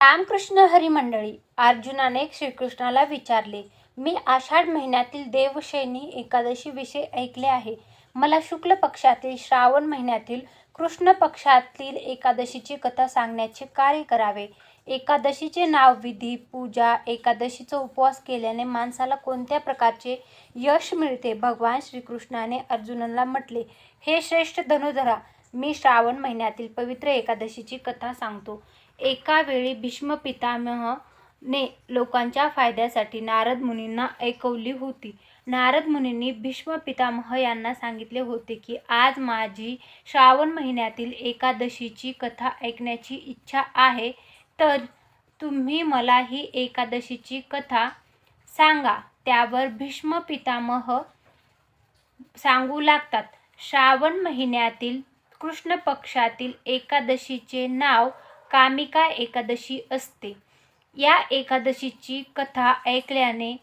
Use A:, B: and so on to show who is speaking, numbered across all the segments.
A: रामकृष्ण हरी मंडळी अर्जुनाने श्रीकृष्णाला विचारले मी आषाढ महिन्यातील देवशयनी एकादशी विषय ऐकले आहे. मला शुक्ल पक्षातील श्रावण महिन्यातील कृष्ण पक्षातील एकादशीची कथा सांगण्याचे कार्य करावे. एकादशीचे नाव विधी पूजा एकादशीचा उपवास केल्याने माणसाला कोणत्या प्रकारचे यश मिळते? भगवान श्रीकृष्णाने अर्जुनाला म्हटले हे श्रेष्ठ धनुधरा मी श्रावण महिन्यातील पवित्र एकादशीची कथा सांगतो. एका वेळी भीष्म पितामह ने लोकांच्या फायद्यासाठी नारद मुनींना ऐकवली होती. नारद मुनींनी भीष्म पितामह यांना सांगितले होते की आज माझी श्रावण महिन्यातील एकादशीची कथा ऐकण्याची इच्छा आहे. तर तुम्ही मला ही एकादशीची कथा सांगा त्यावर भीष्म पितामह सांगू लागतात. श्रावण महिन्यातील कृष्ण पक्षातील एकादशीचे नाव कामिका एकादशी असते. या एकादशीची कथा ऐकल्याने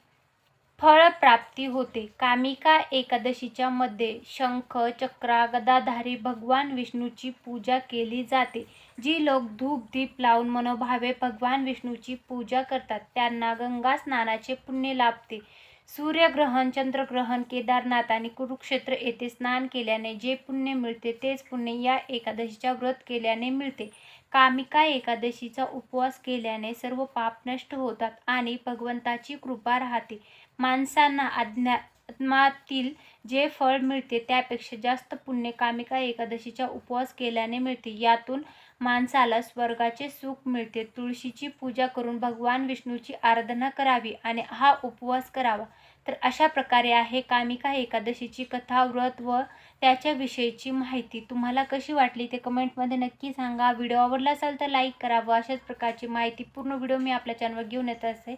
A: फळप्राप्ती होते. कामिका एकादशीच्या मध्ये शंख चक्रा गदाधारी भगवान विष्णूची पूजा केली जाते जी लोक धूप दीप लावून मनोभावे भगवान विष्णूची पूजा करतात. त्यांना गंगा स्नानाचे पुण्य लाभते. सूर्यग्रहण चंद्रग्रहण केदारनाथ आणि कुरुक्षेत्र येथे स्नान केल्याने जे पुण्य मिळते तेच पुण्य या एकादशीच्या व्रत केल्याने मिळते. कामिका एकादशीचा उपवास केल्याने सर्व पाप नष्ट होतात आणि भगवंताची कृपा राहते. माणसांना अध्यात्मातील जे फळ मिळते त्यापेक्षा जास्त पुण्य कामिका एकादशीचा उपवास केल्याने मिळते. यातून माणसाला स्वर्गाचे सुख मिळते. तुळशीची पूजा करून भगवान विष्णूची आराधना करावी आणि हा उपवास करावा. तर अशा प्रकारे आहे कामिका एकादशीची कथा व्रत व त्याच्याविषयीची माहिती. तुम्हाला कशी वाटली ते कमेंटमध्ये नक्की सांगा. व्हिडिओ आवडला असेल तर लाईक करा व अशाच प्रकारची माहिती पूर्ण व्हिडिओ मी आपल्या चॅनलवर घेऊन येत असते.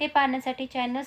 A: ते पाहण्यासाठी चॅनल